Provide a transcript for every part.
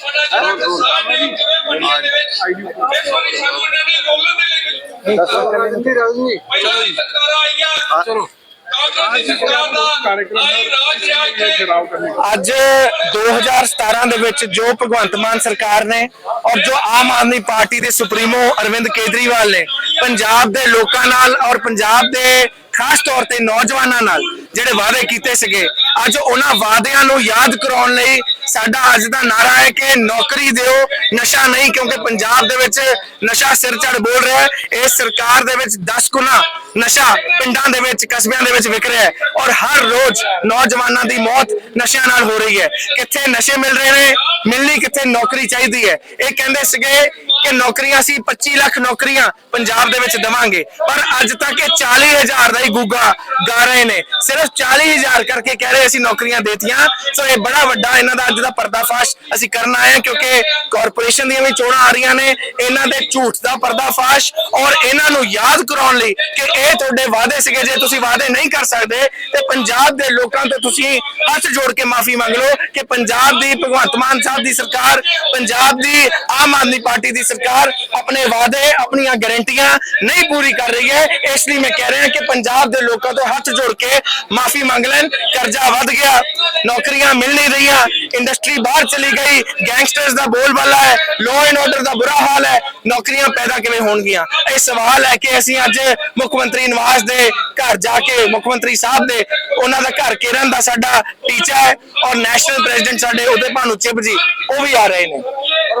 ਸਾਡਾ ਜਿਹੜਾ ਕਿਸਾਨ ਨੇ ਕਿਵੇਂ ਮੰਡੀਆਂ ਦੇ ਵਿੱਚ ਇਸ ਵਾਰੀ ਸਾਨੂੰ ਇਹਨਾਂ ਨੇ? ਲੋਕਾਂ ਦੇ ਲਈ ਪਹਿਲਾਂ ਦੀ ਸਰਕਾਰਾਂ ਆਈਆਂ। ਚਲੋ। ਕਾਂਗਰਸ ਦੀ ਸਰਕਾਰ ਦਾ ਆਈ ਰਾਜ ਰਿਹਾ ਇੱਥੇ। ਅੱਜ 2017 ਦੇ ਵਿੱਚ ਜੋ ਭਗਵੰਤ ਮਾਨ ਸਰਕਾਰ ਨੇ ਔਰ ਜੋ ਆਮ ਆਦਮੀ ਪਾਰਟੀ ਦੇ ਸੁਪਰੀਮੋ ਅਰਵਿੰਦ ਕੇਜਰੀਵਾਲ ਨੇ ਪੰਜਾਬ ਦੇ ਲੋਕਾਂ ਨਾਲ ਔਰ ਪੰਜਾਬ ਦੇ ਖਾਸ ਤੌਰ ਤੇ ਨੌਜਵਾਨਾਂ ਨਾਲ ਜਿਹੜੇ ਵਾਅਦੇ ਕੀਤੇ ਸੀਗੇ, ਅੱਜ ਉਹਨਾਂ ਵਾਅਦਿਆਂ ਨੂੰ ਯਾਦ ਕਰਾਉਣ ਲਈ ਸਾਡਾ ਅੱਜ ਦਾ ਨਾਰਾ ਹੈ ਕਿ ਨੌਕਰੀ ਦਿਓ, ਨਸ਼ਾ ਨਹੀਂ, ਕਿਉਂਕਿ ਪੰਜਾਬ ਦੇ ਵਿੱਚ ਨਸ਼ਾ ਸਿਰ ਚੜ ਬੋਲ ਰਿਹਾ ਹੈ। ਇਸ ਸਰਕਾਰ ਦੇ ਵਿੱਚ 10 ਗੁਣਾ ਨਸ਼ਾ ਪਿੰਡਾਂ ਦੇ ਵਿੱਚ, ਕਸਬਿਆਂ ਦੇ ਵਿੱਚ ਵਿਕ ਰਿਹਾ ਹੈ ਔਰ ਹਰ ਰੋਜ਼ ਨੌਜਵਾਨਾਂ ਦੀ ਮੌਤ ਨਸ਼ਿਆਂ ਨਾਲ ਹੋ ਰਹੀ ਹੈ। ਕਿੱਥੇ ਨਸ਼ੇ ਮਿਲ ਰਹੇ ਨੇ, ਮਿਲਣੀ ਕਿੱਥੇ ਨੌਕਰੀ ਚਾਹੀਦੀ ਹੈ? ਇਹ ਕਹਿੰਦੇ ਸੀਗੇ ਕਿ ਨੌਕਰੀਆਂ ਸੀ 25 ਲੱਖ ਨੌਕਰੀਆਂ ਪੰਜਾਬ ਦੇ ਵਿੱਚ ਦਵਾਂਗੇ। ਪਰ ਅੱਜ ਤੱਕ ਇਹ 40000 ਦਾ ਹੀ ਗੁੱਗਾ ਗਾ ਰਹੇ ਨੇ। ਸਿਰਫ 40000 ਕਰਕੇ ਕਹਿ ਰਹੇ ਅਸੀਂ ਨੌਕਰੀਆਂ ਦੇਤੀਆਂ। ਸੋ ਇਹ ਬੜਾ ਵੱਡਾ ਇਹਨਾਂ ਦਾ ਅੱਜ ਦਾ ਪਰਦਾਫਾਸ਼ ਅਸੀਂ ਕਰਨ ਆਏ ਹਾਂ ਕਿਉਂਕਿ ਕਾਰਪੋਰੇਸ਼ਨ ਦੀਆਂ ਵੀ ਚੋਣਾਂ ਆ ਰਹੀਆਂ ਨੇ। ਇਹਨਾਂ ਦੇ ਝੂਠ ਦਾ ਪਰਦਾਫਾਸ਼ ਔਰ ਇਹਨਾਂ ਨੂੰ ਯਾਦ ਕਰਾਉਣ ਲਈ ਕਿ ਇਹ ਤੁਹਾਡੇ ਵਾਅਦੇ ਸੀਗੇ, ਜੇ ਤੁਸੀਂ ਵਾਅਦੇ ਨਹੀਂ ਕਰ ਸਕਦੇ, ਤੇ ਪੰਜਾਬ ਦੇ ਲੋਕਾਂ ਤੋਂ ਤੁਸੀਂ ਹੱਥ ਜੋੜ ਕੇ ਮਾਫੀ ਮੰਗ ਲਓ ਕਿ ਪੰਜਾਬ ਦੀ ਭਗਵੰਤ ਮਾਨ ਸਾਹਿਬ ਦੀ ਸਰਕਾਰ, ਪੰਜਾਬ ਦੀ ਆਮ ਆਦਮੀ ਪਾਰਟੀ ਦੀ ਸਰਕਾਰ ਆਪਣੇ ਵਾਅਦੇ, ਆਪਣੀਆਂ ਗਾਰੰਟੀਆਂ ਨਹੀਂ ਪੂਰੀ ਕਰ ਰਹੀ ਹੈ। ਇਸ ਲਈ ਮੈਂ ਕਹਿ ਰਿਹਾ ਕਿ ਪੰਜਾਬ ਦੇ ਲੋਕਾਂ ਤੋਂ ਹੱਥ ਜੋੜ ਕੇ ਮਾਫੀ ਮੰਗ ਲੈਣ। ਕਰਜ਼ਾ ਵੱਧ ਗਿਆ, ਨੌਕਰੀਆਂ ਮਿਲ ਨਹੀਂ ਰਹੀਆਂ ਇੰਡਸਟਰੀ ਬਾਹਰ ਚਲੀ ਗਈ ਗੈਂਗਸਟਰਸ ਦਾ ਬੋਲਬਾਲਾ ਹੈ ਲਾਅ ਐਂਡ ਆਰਡਰ ਦਾ ਬੁਰਾ ਹਾਲ ਹੈ, ਨੌਕਰੀਆਂ ਪੈਦਾ ਕਿਵੇਂ ਹੋਣਗੀਆਂ? ਇਹ ਸਵਾਲ ਹੈ ਕਿ ਅਸੀਂ ਅੱਜ ਮੁੱਖ ਮੰਤਰੀ ਨਿਵਾਸ ਦੇ ਘਰ ਜਾ ਕੇ, ਮੁੱਖ ਮੰਤਰੀ ਸਾਹਿਬ ਦੇ, ਉਹਨਾਂ ਦਾ ਘਰ ਘੇਰਨ ਦਾ ਸਾਡਾ ਟੀਚਾ ਹੈ ਔਰ ਨੈਸ਼ਨਲ ਪ੍ਰੈਜ਼ੀਡੈਂਟ ਸਾਡੇ ਉਹਦੇ ਭਾਨੂ ਚਿਪ ਜੀ, ਉਹ ਵੀ ਆ ਰਹੇ ਨੇ।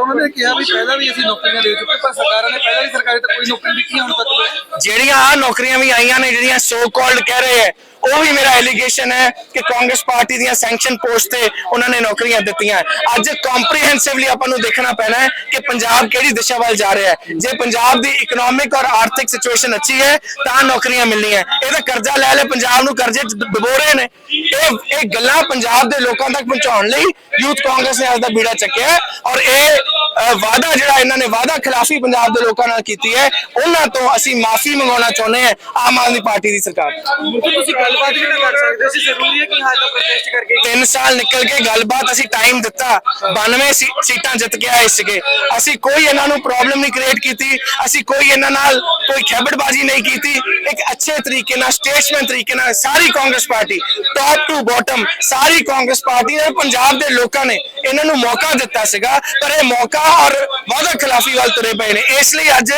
ਪਰ ਉਹਨਾਂ ਨੇ ਕਿਹਾ ਵੀ ਪਹਿਲਾਂ ਵੀ ਅਸੀਂ ਨੌਕਰੀਆਂ ਦੇ ਚੁੱਕੇ, ਪਰ ਸਰਕਾਰਾਂ ਨੇ ਪਹਿਲਾਂ ਵੀ ਸਰਕਾਰੀ ਤਾਂ ਕੋਈ ਨੌਕਰੀ ਦਿੱਤੀ ਹੁਣ ਤੱਕ ਜਿਹੜੀਆਂ ਆ ਨੌਕਰੀਆਂ ਵੀ ਆਈਆਂ ਨੇ, ਜਿਹੜੀਆਂ ਸੋ ਕਾਲਡ ਕਹਿ ਰਹੇ ਹੈ ਉਹ ਵੀ ਮੇਰਾ ਐਲੀਗੇਸ਼ਨ ਹੈ ਕਿ ਕਾਂਗਰਸ ਪਾਰਟੀ ਦੀਆਂ ਸੈਂਕਸ਼ਨ ਪੋਸਟ ਤੇ ਉਹਨਾਂ ਨੇ ਨੌਕਰੀਆਂ ਦਿੱਤੀਆਂ। ਅੱਜ ਕੰਪਰੀਹੈਂਸਿਵਲੀ ਆਪਾਂ ਨੂੰ ਦੇਖਣਾ ਪੈਣਾ ਹੈ ਕਿ ਪੰਜਾਬ ਕਿਹੜੀ ਦਿਸ਼ਾ ਵੱਲ ਜਾ ਰਿਹਾ ਹੈ। ਜੇ ਪੰਜਾਬ ਦੀ ਇਕਨੋਮਿਕ ਔਰ ਆਰਥਿਕ ਸਿਚੁਏਸ਼ਨ ਅੱਛੀ ਹੈ, ਤਾਂ ਨੌਕਰੀਆਂ ਮਿਲਣੀਆਂ। ਇਹ ਤਾਂ ਕਰਜ਼ਾ ਲੈ ਲੈ, ਪੰਜਾਬ ਨੂੰ ਕਰਜ਼ੇ ਚ ਡੁਬੋ ਰਹੇ ਨੇ। ਇਹ ਇਹ ਗੱਲਾਂ ਪੰਜਾਬ ਦੇ ਲੋਕਾਂ ਤੱਕ ਪਹੁੰਚਾਉਣ ਲਈ ਯੂਥ ਕਾਂਗਰਸ ਨੇ ਅੱਜ ਦਾ ਬੀੜਾ ਚੱਕਿਆ ਔਰ ਇਹ ਵਾਅਦਾ ਜਿਹੜਾ ਇਹਨਾਂ ਨੇ ਵਾਅਦਾ ਖਿਲਾਫੀ ਪੰਜਾਬ ਦੇ ਲੋਕਾਂ ਨਾਲ ਕੀਤੀ ਹੈ ਉਹਨਾਂ ਤੋਂ ਅਸੀਂ ਮਾਫੀ ਮੰਗਾਉਣਾ ਚਾਹੁੰਦੇ ਹਾਂ ਆਮ ਆਦਮੀ ਪਾਰਟੀ ਦੀ ਸਰਕਾਰ। ਤੁਸੀਂ ਗੱਲਬਾਤ ਵੀ ਨਾ ਕਰ ਸਕਦੇ ਸੀ ਜ਼ਰੂਰੀ ਹੈ ਕਿ ਹਾਂ ਤਾਂ ਪ੍ਰੋਟੈਸਟ ਕਰਕੇ ਤਿੰਨ ਸਾਲ ਨਿਕਲ ਕੇ ਗੱਲਬਾਤ ਅਸੀਂ ਟਾਈਮ ਦਿੱਤਾ 92 ਸੀ- ਸੀਟਾਂ ਜਿੱਤ ਕੇ ਆਏ ਸੀਗੇ। ਅਸੀਂ ਕੋਈ ਇਹਨਾਂ ਨੂੰ ਪ੍ਰੋਬਲਮ ਨਹੀਂ ਕ੍ਰੀਏਟ ਕੀਤੀ ਅਸੀਂ ਕੋਈ ਇਹਨਾਂ ਨਾਲ ਕੋਈ ਖੈਬੜਬਾਜ਼ੀ ਨਹੀਂ ਕੀਤੀ। ਇੱਕ ਅੱਛੇ ਤਰੀਕੇ ਨਾਲ ਸਟੇਟਸਮੈਨ ਤਰੀਕੇ ਨਾਲ ਸਾਰੀ Congress party top to bottom sorry Congress party ਨੇ ਪੰਜਾਬ ਦੇ ਲੋਕਾਂ ਨੇ ਇਹਨਾਂ ਨੂੰ ਮੌਕਾ ਦਿੱਤਾ ਸੀਗਾ, ਪਰ ਇਹ ਮੌਕਾ ਔਰ ਵਾਅਦਾ ਖਿਲਾਫੀ ਵੱਲ ਤੁਰੇ ਪਏ ਨੇ। ਇਸ ਲਈ ਅੱਜ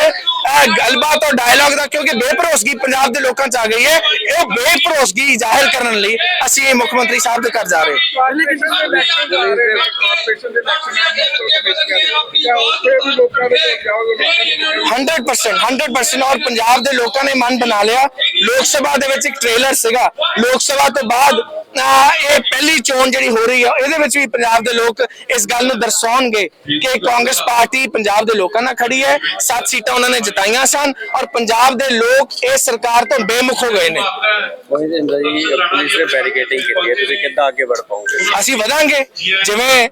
ਗੱਲਬਾਤ ਔਰ ਡਾਇਲੌਗ ਦਾ ਕਿਉਂਕਿ ਬੇਭਰੋਸਗੀ ਪੰਜਾਬ ਦੇ ਲੋਕਾਂ ਚ ਆ ਗਈ ਹੈ। ਇਹ ਬੇਭਰੋਸਗੀ ਜ਼ਾਹਿਰ ਕਰਨ ਲਈ ਅਸੀਂ ਮੁੱਖ ਮੰਤਰੀ ਸਾਹਿਬ ਦੇ ਘਰ ਜਾ ਰਹੇ ਹਾਂ। ਕਾਰਪੋਰੇਸ਼ਨ ਦੇ ਇਲੈਕਸ਼ਨ 100% 100% ਔਰ ਪੰਜਾਬ ਦੇ ਲੋਕਾਂ ਨੇ ਮਨ ਬਣਾ ਲਿਆ। ਲੋਕ ਸਭਾ ਦੇ ਵਿੱਚ ਇੱਕ ਟ੍ਰੇਲਰ ਸੀਗਾ। ਲੋਕ ਸਭਾ ਤੋਂ ਬਾਅਦ ਇਹ ਪਹਿਲੀ ਚੋਣ ਜਿਹੜੀ ਹੋ ਰਹੀ ਹੈ ਇਹਦੇ ਵਿੱਚ ਵੀ ਪੰਜਾਬ ਦੇ ਲੋਕ ਇਸ ਗੱਲ ਨੂੰ ਦਰਸਾਉਣਗੇ ਕਿ ਕਾਂਗਰਸ ਪਾਰਟੀ ਪੰਜਾਬ ਦੇ ਲੋਕਾਂ ਨਾਲ ਖੜੀ ਹੈ। ਸੱਤ ਸੀਟਾਂ ਉਹਨਾਂ ਨੇ ਜਿਤਾਈਆਂ ਸਨ ਔਰ ਪੰਜਾਬ ਦੇ ਲੋਕ ਇਸ ਸਰਕਾਰ ਤੋਂ ਬੇਮੁਖ ਹੋ ਗਏ ਨੇ। ਉਹੀ ਦਿੰਦਾ ਜੀ ਪੁਲਿਸ ਨੇ ਬੈਰੀਕੇਡਿੰਗ ਕੀਤੀ ਹੈ ਤੁਸੀਂ ਕਿੱਦਾਂ ਅੱਗੇ ਵੜ ਪਾਓਗੇ? ਅਸੀਂ ਵਧਾਂਗੇ। ਜਿਵੇਂ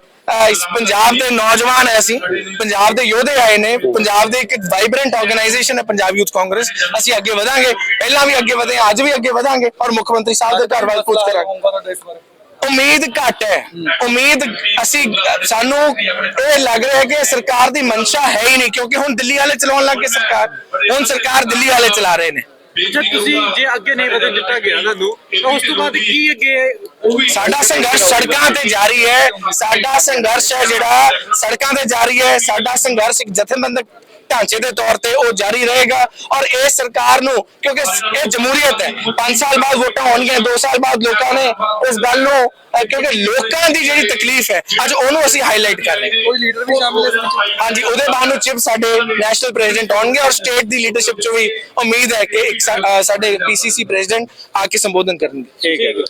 ਇਸ ਪੰਜਾਬ ਦੇ ਨੌਜਵਾਨ ਹੈ ਅਸੀਂ ਪੰਜਾਬ ਦੇ ਯੋਧੇ ਆਏ ਨੇ ਪੰਜਾਬ ਦੇ ਇੱਕ ਵਾਈਬ੍ਰੈਂਟ ਆਰਗੇਨਾਈਜੇਸ਼ਨ ਹੈ ਪੰਜਾਬ ਯੂਥ ਕਾਂਗਰਸ ਅਸੀਂ ਅੱਗੇ ਵਧਾਂਗੇ। ਪਹਿਲਾਂ ਵੀ ਅੱਗੇ ਵਧੇ ਅੱਜ ਵੀ ਅੱਗੇ ਵਧਾਂਗੇ ਔਰ ਮੁੱਖ ਮੰਤਰੀ ਸਾਹਿਬ ਦੇ ਘਰ ਵੱਲ ਪੁੱਛ ਕਰਾਂਗੇ ਉਮੀਦ ਘੱਟ ਹੈ। ਉਮੀਦ ਅਸੀਂ ਸਾਨੂੰ ਇਹ ਲੱਗ ਰਿਹਾ ਹੈ ਕਿ ਸਰਕਾਰ ਦੀ ਮਨਸ਼ਾ ਹੈ ਹੀ ਨਹੀਂ ਕਿਉਂਕਿ ਹੁਣ ਦਿੱਲੀ ਵਾਲੇ ਚਲਾਉਣ ਲੱਗ ਸਰਕਾਰ। ਹੁਣ ਸਰਕਾਰ ਦਿੱਲੀ ਵਾਲੇ ਚਲਾ ਰਹੇ ਨੇ। ਜੇ ਤੁਸੀਂ ਜੇ ਅੱਗੇ ਨਹੀਂ ਵਧੇ ਦਿੱਤਾ ਗਿਆ ਤੁਹਾਨੂੰ ਤਾਂ ਉਸ ਤੋਂ ਬਾਅਦ ਕੀ ਅੱਗੇ ਸਾਡਾ ਸੰਘਰਸ਼ ਸੜਕਾਂ ਤੇ ਜਾਰੀ ਹੈ। ਸਾਡਾ ਸੰਘਰਸ਼ ਹੈ ਜਿਹੜਾ ਸੜਕਾਂ ਤੇ ਜਾਰੀ ਹੈ। ਸਾਡਾ ਸੰਘਰਸ਼ ਇੱਕ ਜਥੇਬੰਦਕ ਢਾਂਚੇ ਦੇ ਤੌਰ ਤੇ ਉਹ ਜਾਰੀ ਰਹੇਗਾ ਔਰ ਇਹ ਸਰਕਾਰ ਨੂੰ ਕਿਉਂਕਿ ਇਹ ਜਮਹੂਰੀਅਤ ਹੈ 5 ਸਾਲ ਬਾਅਦ ਵੋਟਾਂ ਹੋਣਗੀਆਂ 2 ਸਾਲ ਬਾਅਦ ਲੋਕਾਂ ਨੇ ਇਸ ਗੱਲ ਨੂੰ ਕਿਉਂਕਿ ਲੋਕਾਂ ਦੀ ਜਿਹੜੀ ਤਕਲੀਫ ਹੈ ਅੱਜ ਉਹਨੂੰ ਅਸੀਂ ਹਾਈਲਾਈਟ ਕਰ ਰਹੇ ਹਾਂ। ਕੋਈ ਲੀਡਰ ਵੀ ਸ਼ਾਮਿਲ ਇਸ ਵਿੱਚ? ਹਾਂਜੀ ਉਹਦੇ ਬਾਅਦ ਨੂੰ ਚਿਪ ਸਾਡੇ ਨੈਸ਼ਨਲ ਪ੍ਰੈਜ਼ੀਡੈਂਟ ਆਉਣਗੇ ਔਰ ਸਟੇਟ ਦੀ ਲੀਡਰਸ਼ਿਪ ਚੋਂ ਵੀ ਉਮੀਦ ਹੈ ਕਿ ਸਾਡੇ ਪੀਸੀਸੀ ਪ੍ਰੈਜ਼ੀਡੈਂਟ ਆ ਕੇ ਸੰਬੋਧਨ ਕਰਨਗੇ। ਠੀਕ ਹੈ ਜੀ।